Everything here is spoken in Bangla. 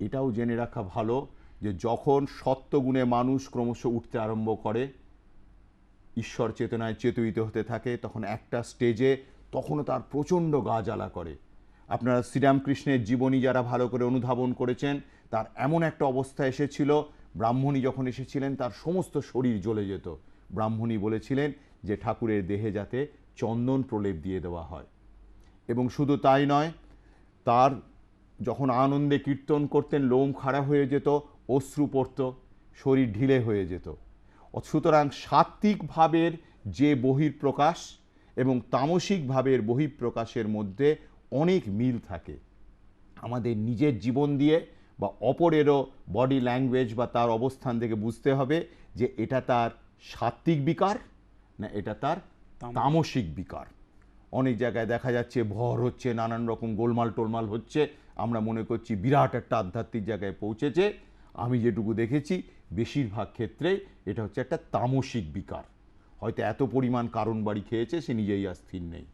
এটাও জেনে রাখা ভালো যে যখন সত্যগুণে মানুষ ক্রমশ উঠতে আরম্ভ করে, ঈশ্বর চেতনায় চেতয়িত হতে থাকে, তখন একটা স্টেজে তখনও তার প্রচণ্ড গা জ্বালা করে। আপনারা শ্রীরামকৃষ্ণের জীবনী যারা ভালো করে অনুধাবন করেছেন, তার এমন একটা অবস্থা এসেছিল, ব্রাহ্মণী যখন এসেছিলেন, তার সমস্ত শরীর জ্বলে যেত। ব্রাহ্মণী বলেছিলেন যে, ঠাকুরের দেহে যাতে চন্দন প্রলেপ দিয়ে দেওয়া হয়। এবং শুধু তাই নয়, তার যখন আনন্দে কীর্তন করতেন লোম খাড়া হয়ে যেত অশ্রু পড়ত শরীর ঢিলে হয়ে যেত। সুতরাং সাত্ত্বিক ভাবের যে বহির্প্রকাশ এবং তামসিক ভাবের বহিঃপ্রকাশের মধ্যে অনেক মিল থাকে। আমাদের নিজের জীবন দিয়ে বা অপরেরও বডি ল্যাঙ্গুয়েজ বা তার অবস্থান থেকে বুঝতে হবে যে এটা তার সাত্ত্বিক বিকার না এটা তার তামসিক। বিকার। অনেক জায়গায় দেখা যাচ্ছে ভর হচ্ছে নানান রকম গোলমাল টোলমাল হচ্ছে আমরা মনে করছি বিরাট একটা আধ্যাত্মিক জায়গায় পৌঁছেছে। আমি যেটুকু দেখেছি, বেশিরভাগ ক্ষেত্রে এটা হচ্ছে একটা তামসিক বিকার। হয়তো এত পরিমাণ কারণ বাড়ি খেয়েছে, সে নিজেই আর স্থির নেই।